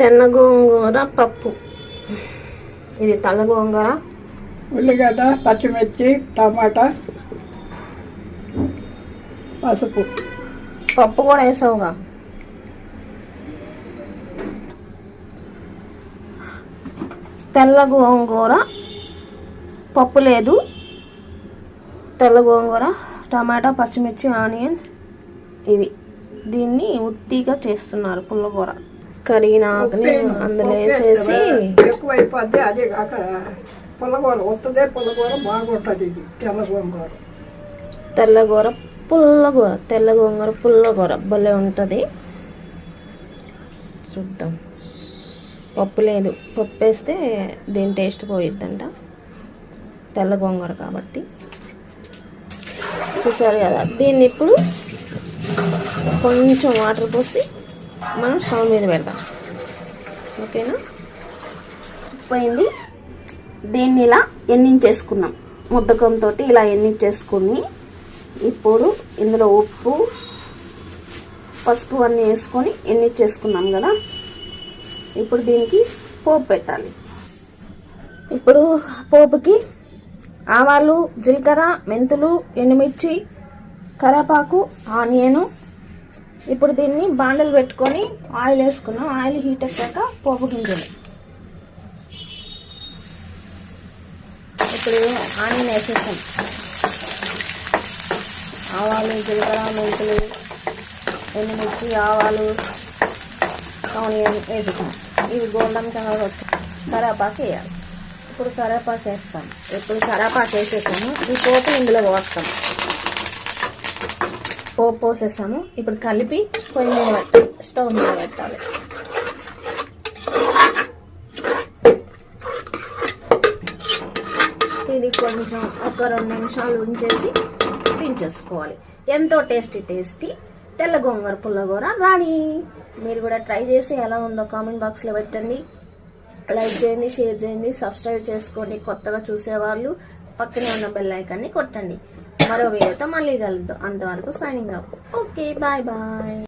తెల్ల గోంగూర పప్పు. ఇది తెల్ల గోంగూర. ఉల్లిగడ్డ పచ్చిమిర్చి టమాటా పసుపు. పప్పు కూడా వేసావుగా. తెల్ల గోంగూర పప్పు లేదు. తెల్ల గోంగూర టమాటా పచ్చిమిర్చి ఆనియన్ ఇవి. దీన్ని ఉట్టిగా చేస్తున్నారు కడిగినాకనే అందులో వేసేసి ఎక్కువ అయిపోద్ది అదే కాక పుల్లగూర వస్తుందే పుల్లగూర బాగుంటుంది ఇది తెల్ల గోంగూర. తెల్లగూర పుల్లగూర తెల్ల గోంగూర పుల్లగూర భలే ఉంటుంది. చూద్దాం. పప్పు లేదు పప్పు వేస్తే దీని టేస్ట్ పోయిద్దంట. తెల్ల గోంగూర కాబట్టి. చూసారు కదా దీన్ని ఇప్పుడు కొంచెం వాటర్ పోసి మనం స్టవ్ మీద పెడదాం. ఓకేనా? పోయింది. దీన్ని ఇలా ఎన్నించేసుకున్నాం. ముద్దకంతో ఇలా ఎన్నించేసుకుని ఇప్పుడు ఇందులో ఉప్పు పసుపు అన్నీ వేసుకొని ఎన్నించేసుకున్నాం కదా? ఇప్పుడు దీనికి పోపు పెట్టాలి. ఇప్పుడు పోపుకి ఆవాలు జీలకర్ర మెంతులు ఎండుమిర్చి కరేపాకు ఆనియను ఇప్పుడు దీన్ని బాండలు పెట్టుకొని ఆయిల్ వేసుకున్నాం. ఆయిల్ హీట్ ఎక్కాక పోపు గింజలు. ఇప్పుడు ఆనియన్ వేసేసాం. ఆవాలు జీలకర్ర మెంతులు ఎండుమిర్చి ఆవాలు ఆనియన్ వేసుకున్నాం ఇవి గోల్డెన్ కలర్ వచ్చి కరేపాకు వేయాలి. ఇప్పుడు కరేపాకు వేస్తాం. ఇప్పుడు కరేపాకు వేసేసాము. ఈ పోపు ఇందులో పోస్తాం. పోపు పోసేసాము. ఇప్పుడు కలిపి పొయ్యి మీద పెట్టాలి. స్టవ్ మీద పెట్టాలి. ఇది కొంచెం ఒక రెండు నిమిషాలు ఉంచేసి దించేసుకోవాలి. ఎంతో టేస్టీ టేస్టీ తెల్ల గోంగూర పుల్లగూర రాణి. మీరు కూడా ట్రై చేసి ఎలా ఉందో కామెంట్ బాక్స్లో పెట్టండి. లైక్ చేయండి షేర్ చేయండి సబ్స్క్రైబ్ చేసుకోండి. కొత్తగా చూసేవాళ్ళు పక్కనే ఉన్న బెల్ ఐకాన్ని కొట్టండి. మరో వీడియోతో మళ్ళీ కలుద్దాం. అంతవరకు signing up okay bye bye